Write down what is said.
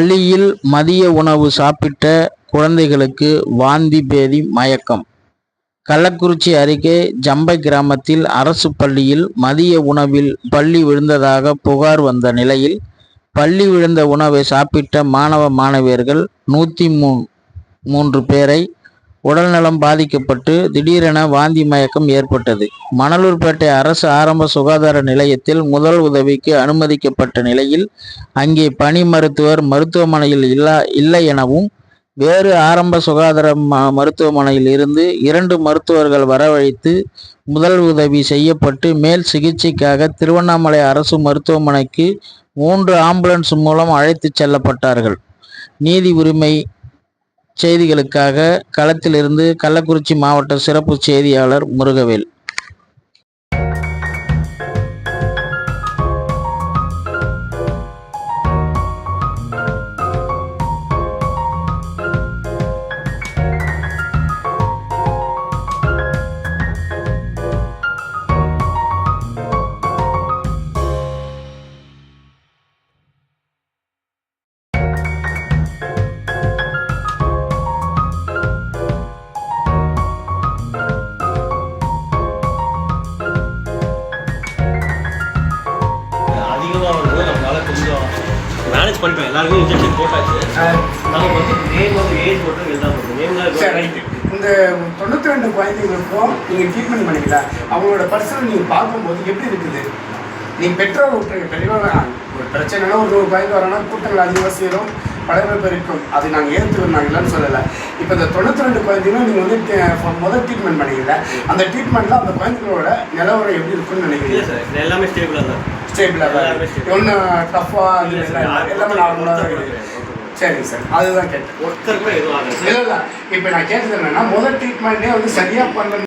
பள்ளியில் மதிய உணவு சாப்பிட்ட குழந்தைகளுக்கு வாந்தி பேதி மயக்கம். கள்ளக்குறிச்சி அருகே ஜம்பை கிராமத்தில் அரசு பள்ளியில் மதிய உணவில் பள்ளி விழுந்ததாக புகார் வந்த நிலையில் பள்ளி விழுந்த உணவை சாப்பிட்ட மாணவ மாணவியர்கள் நூற்றி மூ மூன்று பேரை உடல்நலம் பாதிக்கப்பட்டு திடீரென வாந்தி மயக்கம் ஏற்பட்டது. மணலூர்பேட்டை அரசு ஆரம்ப சுகாதார நிலையத்தில் முதல் உதவிக்கு அனுமதிக்கப்பட்ட நிலையில் அங்கே பணி மருத்துவர் மருத்துவமனையில் இல்லா இல்லை எனவும் வேறு ஆரம்ப சுகாதார ம- மருத்துவமனையில் இருந்து இரண்டு மருத்துவர்கள் வரவழைத்து முதல் உதவி செய்யப்பட்டு மேல் சிகிச்சைக்காக திருவண்ணாமலை அரசு மருத்துவமனைக்கு மூன்று ஆம்புலன்ஸ் மூலம் அழைத்துச் செல்லப்பட்டார்கள். நீதி உரிமை செய்திகளுக்காக களத்திலிருந்து கள்ளக்குறிச்சி மாவட்ட சிறப்பு செய்தியாளர் முருகவேல். மேனேஜ் பண்ணிட்டோம். எல்லாருக்கும் இன்ஜெக்ஷன் போட்டாச்சு. நமக்கு வந்து நேம் வந்து ஏஜ் மட்டும் எழுதாம இருக்கும் இந்த தொண்ணூற்றி ரெண்டு குழந்தைங்களுக்கும் நீங்கள் ட்ரீட்மெண்ட் பண்ணீங்களா அவங்களோட பர்சனல் நீங்கள் பார்க்கும்போது எப்படி இருக்குது? நீங்கள் பெற்றோர் விட்டுருங்க பெரியவங்க ஒரு பிரச்சனைனா ஒரு குழந்தை வரானா கூட்டங்கள் அதிகமாக சேரும். படைவல் பெருக்கும். அது நாங்கள் ஏற்றுக்கிறோம் நாங்கள் இல்லைன்னு சொல்லலை. இப்போ இந்த தொண்ணூற்றி ரெண்டு குழந்தைங்களும் நீங்கள் வந்து முதல் ட்ரீட்மெண்ட் பண்ணீங்கல்ல அந்த ட்ரீட்மெண்ட்டில் அந்த குழந்தைங்களோட நிலவரம் எப்படி இருக்குன்னு இல்லை நினைக்கிறீங்க சார் எல்லாமே ஸ்டேபிளாக தான் ஸ்டேபிளாக stable. ஒன்றும் டஃப்பாக எல்லாமே நார்மலாக சரிங்க சார் அதுதான் கேட்டேன். ஒருத்தர் கூட எதுவும் இல்லை இல்லை இப்போ நான் கேட்டது என்னன்னா முதல் ட்ரீட்மெண்ட்டே வந்து சரியாக பண்ண